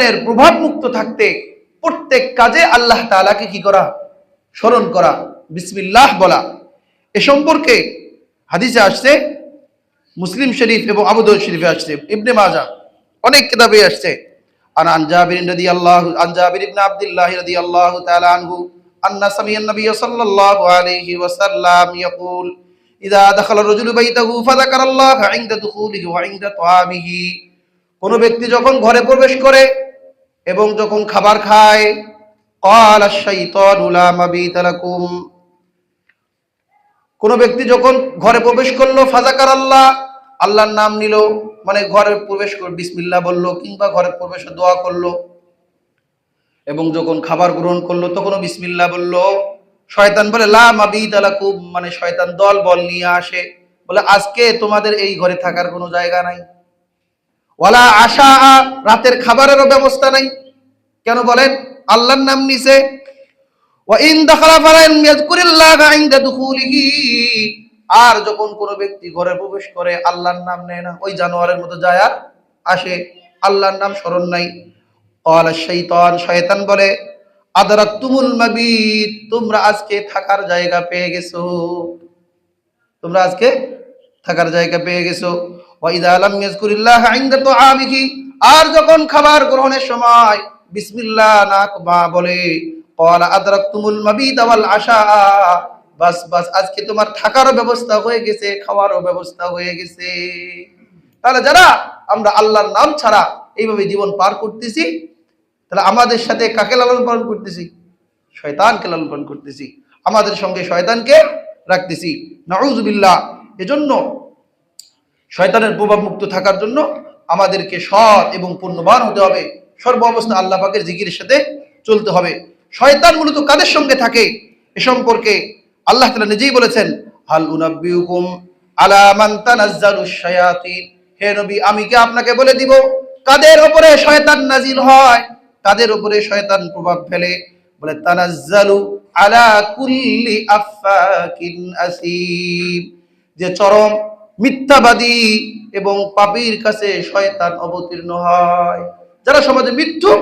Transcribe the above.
শয়তানের প্রভাব মুক্ত থাকতে প্রত্যেক কাজে আল্লাহ তাআলাকে কি করা? স্মরণ করা। বিসমিল্লাহ বলা। এ সম্পর্কে হাদিসে আসছে, মুসলিম শরীফ এবং আবুদুল শরীফে আসছে, ইবনে মাজা অনেক কিতাবে আসছে। আর কোন ব্যক্তি যখন ঘরে প্রবেশ করে এবং যখন খাবার খায় কোন কোনো ব্যক্তি যখন ঘরে প্রবেশ করল ফাজাকার আল্লাহ। আল্লাহর নাম নিল মানে ঘরে প্রবেশ কর বিসমিল্লা বলল, কিংবা ঘরে প্রবেশ দোয়া করল। এবং যখন খাবার গ্রহণ করল, তখনও বিসমিল্লা বলল। শয়তান বলে, লা মানে শয়তান দল বল নিয়ে আসে। বলে, আজকে তোমাদের এই ঘরে থাকার কোনো জায়গা নাই। ওয়ালা আশা রাতের খাবারেরও ব্যবস্থা নাই। কেন বলেন? আল্লাহর নাম নিছে আর যখন কোনো ব্যক্তি ঘরে প্রবেশ করে, আল্লাহর নাম নেয় না, ওই জানোয়ারের মতো যায় আর আসে। আল্লাহর নাম স্মরণ নাই। শাইতান, শয়তান বলে আদরাতুমুল মাবিত, তোমরা আজকে থাকার জায়গা পেয়ে গেছো। তোমরা আজকে থাকার জায়গা পেয়ে গেছো। ওয়াইদা লাম ইয়াযকুরিল্লাহা ইনদা তুআমিহি, আর যখন খাবার গ্রহণের সময় বিসমিল্লাহ না বা বলে, ক্বালা আদরাকতুমুল মাবিদ ওয়াল আশা, বাস বাস, আজকে তোমার থাকারও ব্যবস্থা হয়ে গেছে, খাওয়ারও ব্যবস্থা হয়ে গেছে। তাহলে যারা আমরা আল্লাহর নাম ছাড়া এইভাবে জীবন পার করতেছি, তাহলে আমাদের সাথে কাকে লালন পালন করতেছি? শয়তানকে লালন পালন করতেছি। আমাদের সঙ্গে শয়তানকে রাখতেছি। নাউজুবিল্লাহ এজন্য শয়তানের প্রভাব মুক্ত থাকার জন্য আমাদেরকে সৎ এবং পূর্ণবান হতে হবে। সর্ব অবস্থা আল্লাহ পাকের জিকিরের সাথে চলতে হবে। শয়তান মূলত কাদের সঙ্গে থাকে? এ সম্পর্কে আল্লাহ তাআলা নিজেই বলেছেন, হাল উনাব্বিউকুম আলা মান তানাজ্জালুশ শায়াতিন। হে নবী, আমি কি আপনাকে বলে দিব, কাদের উপরে শয়তান নাজিল হয়? কাদের উপরে শয়তান প্রভাব ফেলে? বলে, তানাজ্জালু আলা কুল্লি আফাকিন আসিম। যে চরম মিথ্যাবাদী এবং পাপির কাছে শয়তান অবতীর্ণ হয়। যারা সমাজে মিথ্যুক